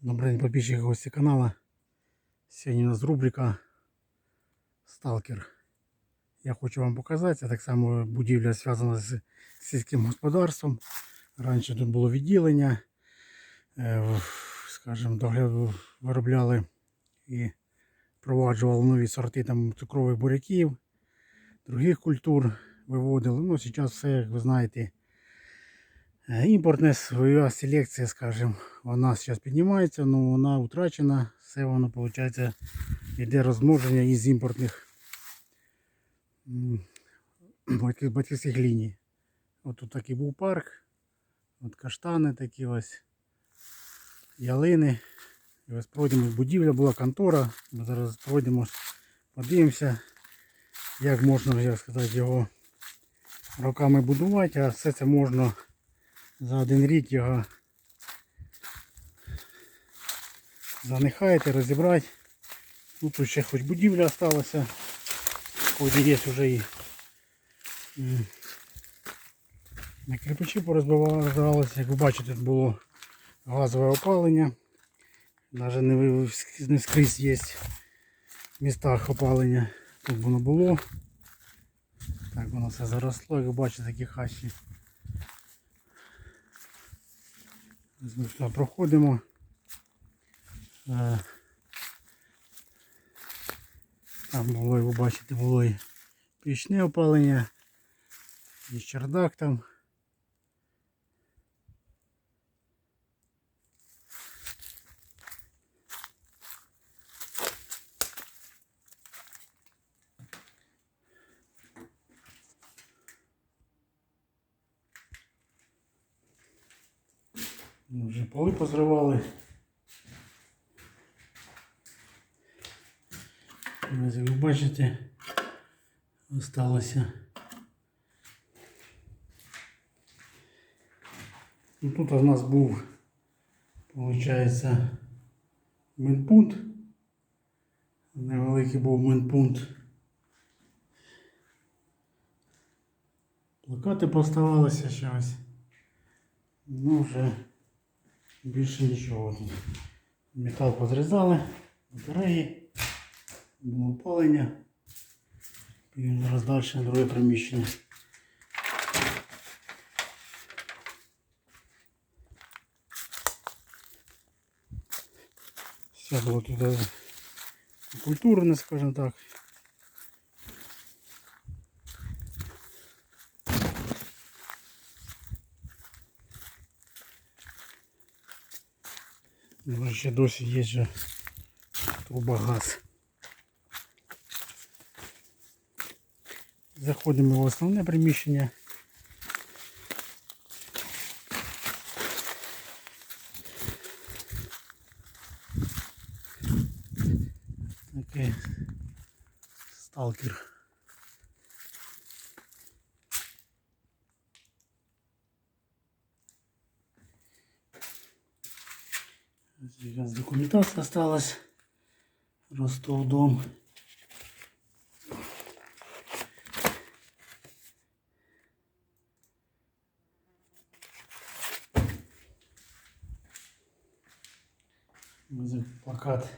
Добрий день, підписчики гості каналу. Сьогодні у нас рубрика Сталкер. Я хочу вам показати, це так само будівля зв'язана з сільським господарством. Раніше тут було відділення, е, в- скажімо, догляд виробляли і впроваджували нові сорти там, цукрових буряків, других культур виводили. Ну, зараз все, як ви знаєте, Імпортна своя селекція, скажімо, вона зараз піднімається, але вона втрачена. Все воно, виходить, йде розмноження із імпортних батьківських ліній. От тут такий був парк. От каштани такі ось, ялини. І ось пройдемо будівля була контора. Ми зараз пройдемо, подивимося, як можна, як сказати, його роками будувати, а все це можна за один рік його занехаєте, розібрати. Ну, тут ще хоч будівля залишилася. Ході є вже і на кирпичі порозбивалися. Як ви бачите, тут було газове опалення. Навіть не, не скрізь є в містах опалення. Тут воно було. Так воно все заросло, як ви бачите, такі хащі. Ми проходимо. Е, Там було, ви бачите, було і пічне опалення, і чердак там. Вже поли позривали. Ось, як ви бачите, осталося. Ну, тут у нас був, виходить, мінпункт. Невеликий був мінпункт. Плакати поставалися щось. Ну, вже більше нічого. Метал позрізали, батареї, було опалення. Підемо зараз далі на друге приміщення. Все було туди культурне, скажімо так. Ну, ще досі є же турбогаз. Заходимо в основне приміщення. Такий сталкер. Сейчас документация осталась. Ростов дом. Плакат.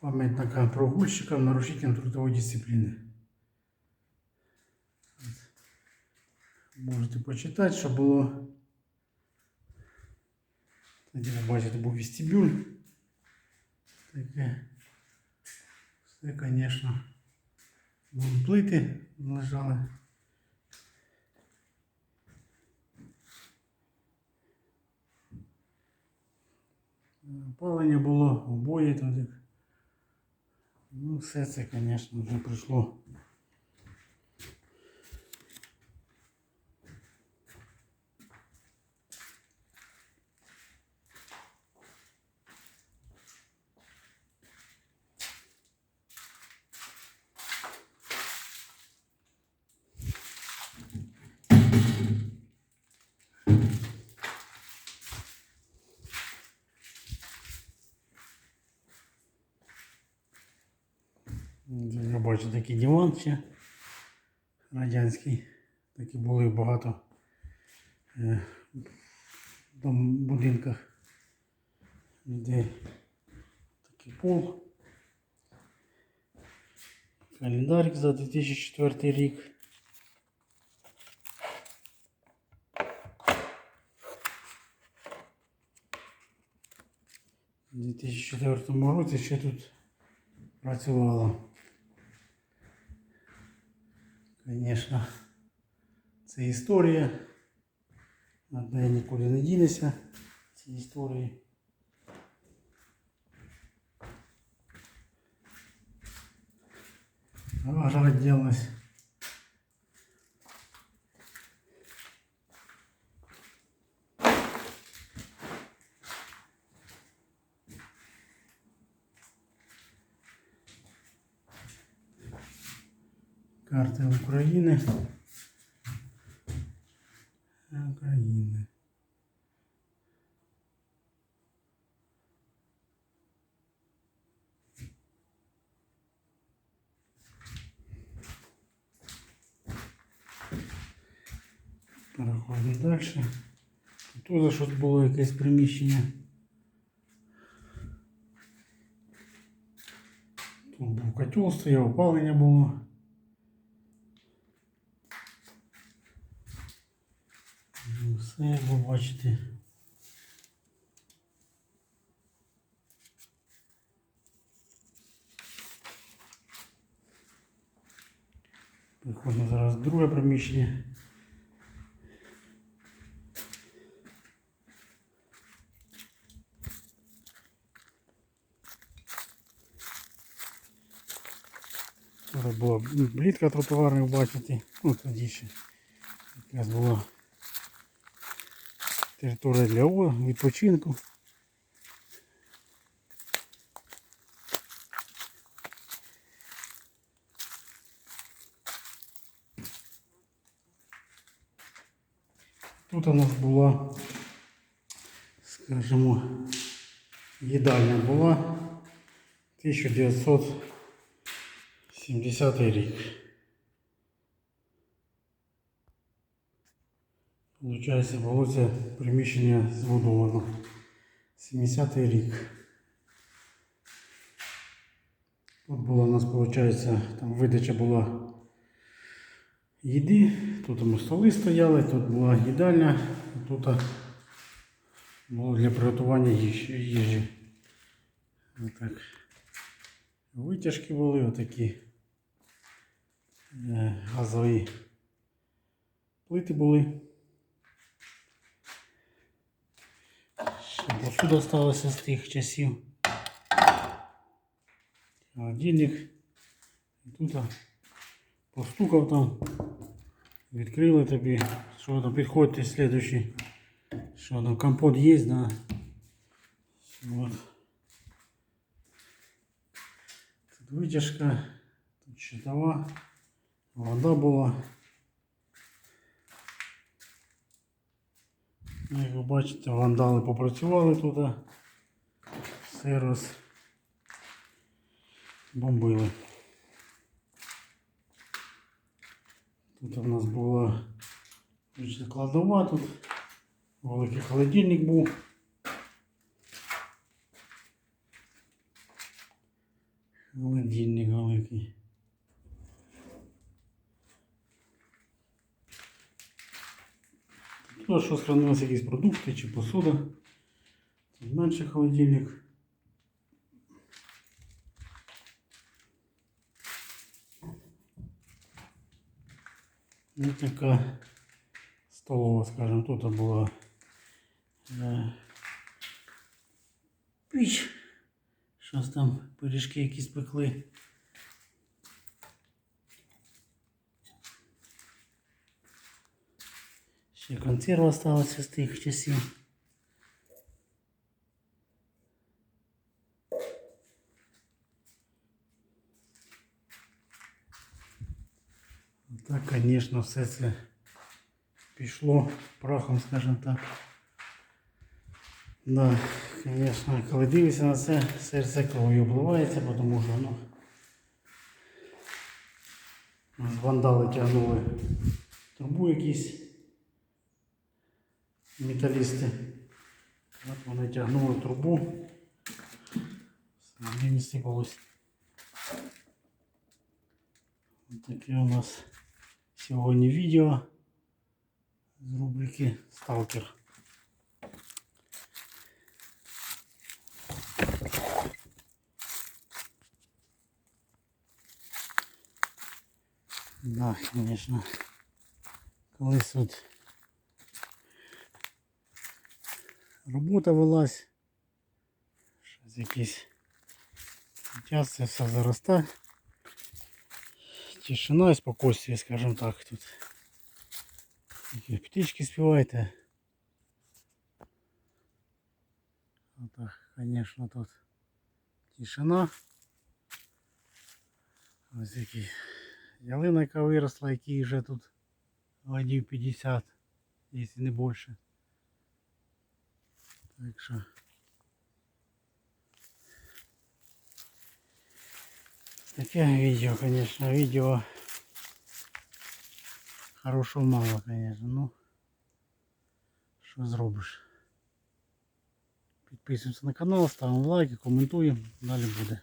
Памятника прогульщикам, нарушителям трудовой дисциплины. Можете почитати, що було. Тоді ви бачите, був вестибюль. Таке. Все, звісно. Вон плити лежали. Опалення було, обоє туди. Ну, все це, звісно, вже прийшло. Бачу такий диван ще. радянський. Такі були багато е, дом, будинках, де такий пол. Календарик за 2004 рік. У 2004 році ще тут працювала. Звісно, це історія. Одна нікуди не дінеться ці історії. Делалась. України. України. Переходимо далі. Тут теж щось було якесь приміщення. Тут був котел, стояв, опалення було. Як ви бачите. Приходимо зараз в друге приміщення. Була плітка тротуарна, бачите. Ну, тоді ще якраз була територія для відпочинку. Тут у нас була, скажімо, їдальня була 1970 рік. Получається, було це приміщення збудовано. 70-й рік. Тут була у нас, виходить, там видача була їди. Тут ми столи стояли, тут була їдальня, тут було для приготування їжі. їжі. Отак. Витяжки були отакі. Е, Газові плити були. посуда залишилася з тих часів. Холодильник. І тут а, постукав там. Відкрили тобі. Що там підходьте слідуючий. Що там компот є, да. Вот. Тут витяжка, тут щитова, вода була. Як ви бачите, вандали попрацювали тут. Все роз бомбили. Тут у нас була кладова, тут великий холодильник був. Холодильник великий. Що сохранилися якісь продукти чи посуда. Тут менший холодильник. Ну, така столова, скажімо, тут була е, піч. Щось там пиріжки якісь пекли. Ще консерва осталася з тих часів. Так, звісно, все це пішло прахом, скажімо так. Да, звісно, коли дивишся на це, серце кров'ю обливається, тому що ну, Вандали тягнули трубу якісь металісти. От вони тягнули трубу. Самі не сипалось. Ось таке у нас сьогодні відео з рубрики Сталкер. Да, конечно. Колись от робота велась. Щось якісь. Зараз це все заросте. Тишина і спокойствие, скажем так, тут. Такі птички співайте. Отак, конечно, тут тишина. Ось які ялина, яка виросла, які вже тут годів 50, якщо не більше. Так що. Таке відео, конечно, відео хорошого мало, конечно, ну що зробиш. Підписуємося на канал, ставимо лайки, коментуємо, далі буде.